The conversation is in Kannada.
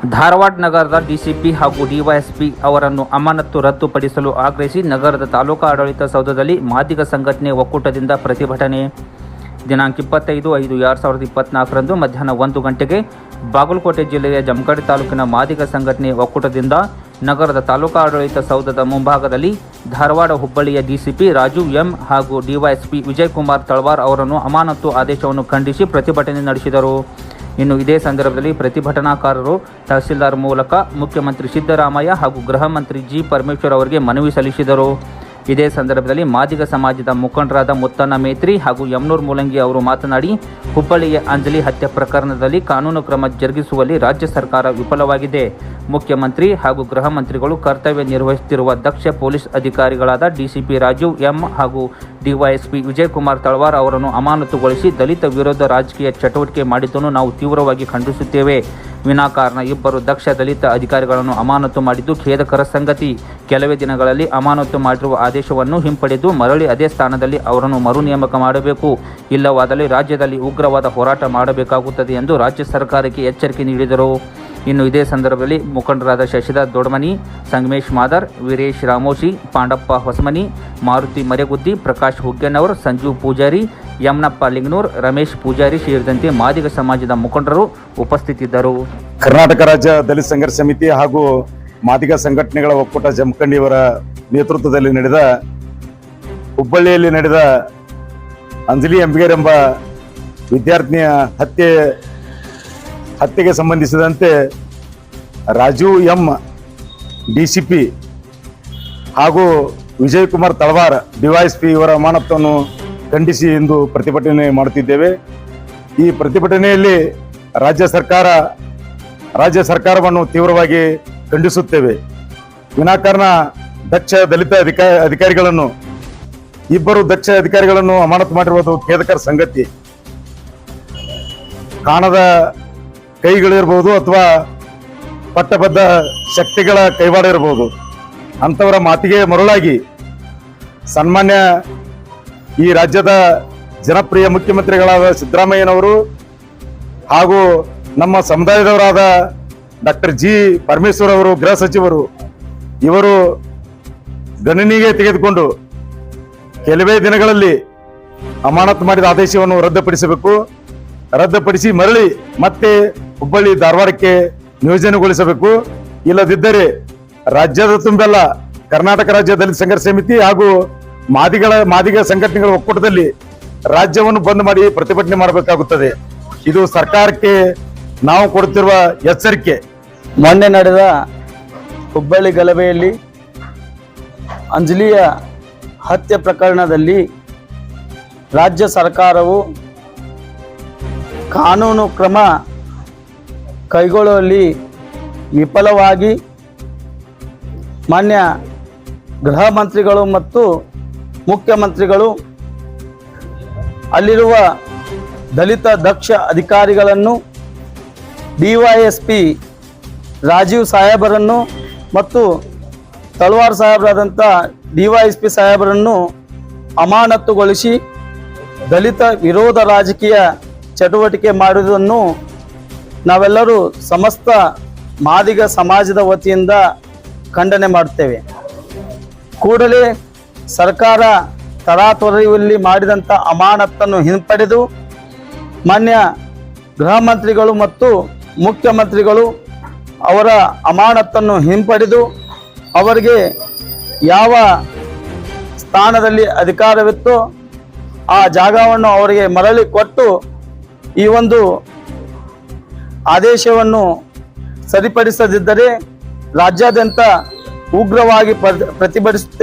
ಧಾರವಾಡ ನಗರದ ಡಿಸಿಪಿ ಹಾಗೂ ಡಿವೈಎಸ್ಪಿ ಅವರನ್ನು ಅಮಾನತ್ತು ರದ್ದುಪಡಿಸಲು ಆಗ್ರಹಿಸಿ ನಗರದ ತಾಲೂಕಾ ಆಡಳಿತ ಸೌಧದಲ್ಲಿ ಮಾದಿಗ ಸಂಘಟನೆ ಒಕ್ಕೂಟದಿಂದ ಪ್ರತಿಭಟನೆ. ದಿನಾಂಕ ಇಪ್ಪತ್ತೈದು ಐದು ಎರಡು ಸಾವಿರದ ಇಪ್ಪತ್ನಾಲ್ಕರಂದು ಮಧ್ಯಾಹ್ನ ಒಂದು ಗಂಟೆಗೆ ಬಾಗಲಕೋಟೆ ಜಿಲ್ಲೆಯ ಜಮಖಂಡಿ ತಾಲೂಕಿನ ಮಾದಿಗ ಸಂಘಟನೆ ಒಕ್ಕೂಟದಿಂದ ನಗರದ ತಾಲೂಕಾ ಆಡಳಿತ ಸೌಧದ ಮುಂಭಾಗದಲ್ಲಿ ಧಾರವಾಡ ಹುಬ್ಬಳ್ಳಿಯ ಡಿಸಿಪಿ ರಾಜು ಎಂ ಹಾಗೂ ಡಿವೈಎಸ್ಪಿ ವಿಜಯಕುಮಾರ್ ತಳವಾರ್ ಅವರನ್ನು ಅಮಾನತ್ತು ಆದೇಶವನ್ನು ಖಂಡಿಸಿ ಪ್ರತಿಭಟನೆ ನಡೆಸಿದರು. ಇನ್ನು ಇದೇ ಸಂದರ್ಭದಲ್ಲಿ ಪ್ರತಿಭಟನಾಕಾರರು ತಹಸೀಲ್ದಾರ್ ಮೂಲಕ ಮುಖ್ಯಮಂತ್ರಿ ಸಿದ್ದರಾಮಯ್ಯ ಹಾಗೂ ಗೃಹ ಮಂತ್ರಿ ಜಿ ಪರಮೇಶ್ವರ್ ಅವರಿಗೆ ಮನವಿ ಸಲ್ಲಿಸಿದರು. ಇದೇ ಸಂದರ್ಭದಲ್ಲಿ ಮಾದಿಗ ಸಮಾಜದ ಮುಖಂಡರಾದ ಮುತ್ತಣ್ಣ ಮೇತ್ರಿ ಹಾಗೂ ಯಮನೂರ್ ಮೂಲಂಗಿ ಅವರು ಮಾತನಾಡಿ, ಹುಬ್ಬಳ್ಳಿಯ ಅಂಜಲಿ ಹತ್ಯೆ ಪ್ರಕರಣದಲ್ಲಿ ಕಾನೂನು ಕ್ರಮ ಜರುಗಿಸುವಲ್ಲಿ ರಾಜ್ಯ ಸರ್ಕಾರ ವಿಫಲವಾಗಿದೆ. ಮುಖ್ಯಮಂತ್ರಿ ಹಾಗೂ ಗೃಹ ಮಂತ್ರಿಗಳು ಕರ್ತವ್ಯ ನಿರ್ವಹಿಸುತ್ತಿರುವ ದಕ್ಷ ಪೊಲೀಸ್ ಅಧಿಕಾರಿಗಳಾದ ಡಿಸಿಪಿ ರಾಜೀವ್ ಎಂ ಹಾಗೂ ಡಿವೈಎಸ್ಪಿ ವಿಜಯಕುಮಾರ್ ತಳವಾರ್ ಅವರನ್ನು ಅಮಾನತುಗೊಳಿಸಿ ದಲಿತ ವಿರೋಧ ರಾಜಕೀಯ ಚಟುವಟಿಕೆ ಮಾಡಿದ್ದನ್ನು ನಾವು ತೀವ್ರವಾಗಿ ಖಂಡಿಸುತ್ತೇವೆ. ವಿನಾಕಾರಣ ಇಬ್ಬರು ದಕ್ಷ ದಲಿತ ಅಧಿಕಾರಿಗಳನ್ನು ಅಮಾನತು ಮಾಡಿದ್ದು ಖೇದಕರ ಸಂಗತಿ. ಕೆಲವೇ ದಿನಗಳಲ್ಲಿ ಅಮಾನತು ಮಾಡಿರುವ ಆದೇಶವನ್ನು ಹಿಂಪಡೆದು ಮರಳಿ ಅದೇ ಸ್ಥಾನದಲ್ಲಿ ಅವರನ್ನು ಮರು ನೇಮಕ ಮಾಡಬೇಕು. ಇಲ್ಲವಾದಲ್ಲಿ ರಾಜ್ಯದಲ್ಲಿ ಉಗ್ರವಾದ ಹೋರಾಟ ಮಾಡಬೇಕಾಗುತ್ತದೆ ಎಂದು ರಾಜ್ಯ ಸರ್ಕಾರಕ್ಕೆ ಎಚ್ಚರಿಕೆ ನೀಡಿದರು. ಇನ್ನು ಇದೇ ಸಂದರ್ಭದಲ್ಲಿ ಮುಖಂಡರಾದ ಶಶಿಧರ್ ದೊಡ್ಮನಿ ಸಂಗಮೇಶ್ ಮಾದರ್, ವೀರೇಶ್ ರಾಮೋಶಿ ಪಾಂಡಪ್ಪ ಹೊಸಮನಿ, ಮಾರುತಿ ಮರೆಗುದ್ದಿ, ಪ್ರಕಾಶ್ ಹುಗ್ಗೆನವರ್ ಸಂಜೀವ್ ಪೂಜಾರಿ, ಯಮನಪ್ಪ ಲಿಂಗನೂರ್, ರಮೇಶ್ ಪೂಜಾರಿ ಸೇರಿದಂತೆ ಮಾದಿಗ ಸಮಾಜದ ಮುಖಂಡರು ಉಪಸ್ಥಿತಿದ್ದರು. ಕರ್ನಾಟಕ ರಾಜ್ಯ ದಲಿತ ಸಂಘರ್ಷ ಸಮಿತಿ ಹಾಗೂ ಮಾದಿಗ ಸಂಘಟನೆಗಳ ಒಕ್ಕೂಟ ಜಮಖಂಡಿಯವರ ನೇತೃತ್ವದಲ್ಲಿ ನಡೆದ ಹುಬ್ಬಳ್ಳಿಯಲ್ಲಿ ನಡೆದ ಅಂಜಲಿ ಅಂಬಿಗರ್ ಎಂಬ ವಿದ್ಯಾರ್ಥಿನಿಯ ಹತ್ಯೆ ಹತ್ಯೆಗೆ ಸಂಬಂಧಿಸಿದಂತೆ ರಾಜು ಎಂ ಡಿಸಿಪಿ ಹಾಗೂ ವಿಜಯ್ ಕುಮಾರ್ ತಳವಾರ್ ಡಿವೈಎಸ್ಪಿ ಇವರ ಅಮಾನತನ್ನು ಖಂಡಿಸಿ ಎಂದು ಪ್ರತಿಭಟನೆ ಮಾಡುತ್ತಿದ್ದೇವೆ. ಈ ಪ್ರತಿಭಟನೆಯಲ್ಲಿ ರಾಜ್ಯ ಸರ್ಕಾರ, ರಾಜ್ಯ ಸರ್ಕಾರವನ್ನು ತೀವ್ರವಾಗಿ ಖಂಡಿಸುತ್ತೇವೆ. ವಿನಾಕಾರಣ ದಕ್ಷ ದಲಿತ ಅಧಿಕಾ, ಅಧಿಕಾರಿಗಳನ್ನು, ಇಬ್ಬರು ದಕ್ಷ ಅಧಿಕಾರಿಗಳನ್ನು ಅಮಾನತು ಮಾಡಿರುವುದು ಖೇದಕರ ಸಂಗತಿ. ಕಾಣದ ಕೈಗಳಿರ್ಬೋದು ಅಥವಾ ಪಟ್ಟಬದ್ಧ ಶಕ್ತಿಗಳ ಕೈವಾಡ ಇರ್ಬೋದು ಅಂಥವರ ಮಾತಿಗೆ ಮರುಳಾಗಿ ಸನ್ಮಾನ್ಯ ಈ ರಾಜ್ಯದ ಜನಪ್ರಿಯ ಮುಖ್ಯಮಂತ್ರಿಗಳಾದ ಸಿದ್ದರಾಮಯ್ಯನವರು ಹಾಗೂ ನಮ್ಮ ಸಮುದಾಯದವರಾದ ಡಾಕ್ಟರ್ ಜಿ ಪರಮೇಶ್ವರ್ ಅವರು ಗೃಹ ಸಚಿವರು, ಇವರು ಗಣನಿಗೆ ತೆಗೆದುಕೊಂಡು ಕೆಲವೇ ದಿನಗಳಲ್ಲಿ ಅಮಾನತು ಮಾಡಿದ ಆದೇಶವನ್ನು ರದ್ದುಪಡಿಸಬೇಕು. ರದ್ದುಪಡಿಸಿ ಮರಳಿ ಮತ್ತೆ ಹುಬ್ಬಳ್ಳಿ ಧಾರವಾಡಕ್ಕೆ ನಿಯೋಜನೆಗೊಳಿಸಬೇಕು. ಇಲ್ಲದಿದ್ದರೆ ರಾಜ್ಯದ ತುಂಬೆಲ್ಲ ಕರ್ನಾಟಕ ರಾಜ್ಯ ದಲಿತ ಸಂಘರ್ಷ ಸಮಿತಿ ಹಾಗೂ ಮಾದಿಗಳ, ಮಾದಿಗ ಸಂಘಟನೆಗಳ ಒಕ್ಕೂಟದಲ್ಲಿ ರಾಜ್ಯವನ್ನು ಬಂದ್ ಮಾಡಿ ಪ್ರತಿಭಟನೆ ಮಾಡಬೇಕಾಗುತ್ತದೆ. ಇದು ಸರ್ಕಾರಕ್ಕೆ ನಾವು ಕೊಡುತ್ತಿರುವ ಎಚ್ಚರಿಕೆ. ಮೊನ್ನೆ ನಡೆದ ಹುಬ್ಬಳ್ಳಿ ಗಲಭೆಯಲ್ಲಿ ಅಂಜಲಿಯ ಹತ್ಯೆ ಪ್ರಕರಣದಲ್ಲಿ ರಾಜ್ಯ ಸರ್ಕಾರವು ಕಾನೂನು ಕ್ರಮ ಕೈಗೊಳ್ಳುವಲ್ಲಿ ವಿಫಲವಾಗಿ ಮಾನ್ಯ ಗೃಹ ಮಂತ್ರಿಗಳು ಮತ್ತು ಮುಖ್ಯಮಂತ್ರಿಗಳು ಅಲ್ಲಿರುವ ದಲಿತ ದಕ್ಷ ಅಧಿಕಾರಿಗಳನ್ನು ಡಿವೈಎಸ್ಪಿ ರಾಜೀವ್ ಸಾಹೇಬರನ್ನು ಮತ್ತು ತಳವಾರ್ ಸಾಹೇಬರಾದಂಥ ಡಿವೈಎಸ್ಪಿ ಸಾಹೇಬರನ್ನು ಅಮಾನತುಗೊಳಿಸಿ ದಲಿತ ವಿರೋಧ ರಾಜಕೀಯ ಚಟುವಟಿಕೆ ಮಾಡುವುದನ್ನು ನಾವೆಲ್ಲರೂ ಸಮಸ್ತ ಮಾದಿಗ ಸಮಾಜದ ವತಿಯಿಂದ ಖಂಡನೆ ಮಾಡುತ್ತೇವೆ. ಕೂಡಲೇ ಸರ್ಕಾರ ತರಾತೊರೆಯಲ್ಲಿ ಮಾಡಿದಂಥ ಅಮಾನತ್ತನ್ನು ಹಿಂಪಡೆದು ಮಾನ್ಯ ಗೃಹ ಮಂತ್ರಿಗಳು ಮತ್ತು ಮುಖ್ಯಮಂತ್ರಿಗಳು ಅವರ ಅಮಾನತ್ತನ್ನು ಹಿಂಪಡೆದು ಅವರಿಗೆ ಯಾವ ಸ್ಥಾನದಲ್ಲಿ ಅಧಿಕಾರವಿತ್ತೋ ಆ ಜಾಗವನ್ನು ಅವರಿಗೆ ಮರಳಿ ಕೊಟ್ಟು ಈ ಒಂದು ಆದೇಶವನ್ನು ಸರಿಪಡಿಸದಿದ್ದರೆ ರಾಜ್ಯಾದ್ಯಂತ ಉಗ್ರವಾಗಿ ಪ್ರತಿಭಟಿಸುತ್ತೇವೆ.